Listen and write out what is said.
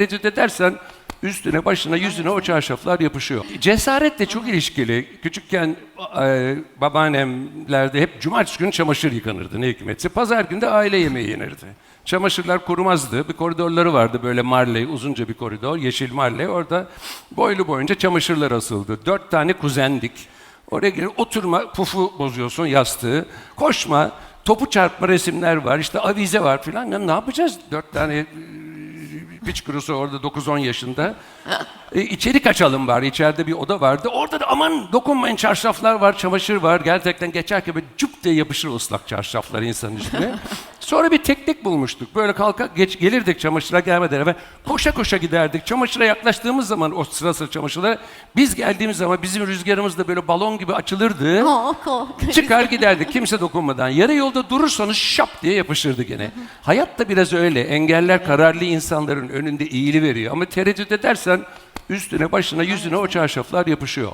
Tereddüt edersen üstüne, başına, yüzüne o çarşaflar yapışıyor. Cesaretle çok ilişkili. Küçükken e, babaannemlerde hep cumartesi günü çamaşır yıkanırdı ne hikmetse. Pazar günü de aile yemeği yenirdi. Çamaşırlar kurumazdı. Bir koridorları vardı böyle marley, uzunca bir koridor, yeşil marley. Orada boylu boyunca çamaşırlar asıldı. Dört tane kuzendik. Oraya gelip oturma, pufu bozuyorsun yastığı. Koşma, topu çarpma resimler var, işte avize var filan. Ya ne yapacağız? Dört tane piç kurusu orada 9-10 yaşında. E, içeri kaçalım bari. İçeride bir oda vardı. Orada da aman dokunmayın çarşaflar var, çamaşır var. Gerçekten geçerken böyle cüp diye yapışır ıslak çarşaflar insanın üstüne. Sonra bir teknik bulmuştuk. Böyle kalka geç, gelirdik çamaşıra gelmeden evvel. Koşa koşa giderdik. Çamaşıra yaklaştığımız zaman o sıra sıra çamaşırlara biz geldiğimiz zaman bizim rüzgarımız da böyle balon gibi açılırdı. Kork, kork. Çıkar giderdik kimse dokunmadan. Yarı yolda durursanız şap diye yapışırdı gene. Hayat da biraz öyle. Engeller kararlı insanların önünde eğili veriyor. Ama tereddüt edersen üstüne, başına, yüzüne o çarşaflar yapışıyor.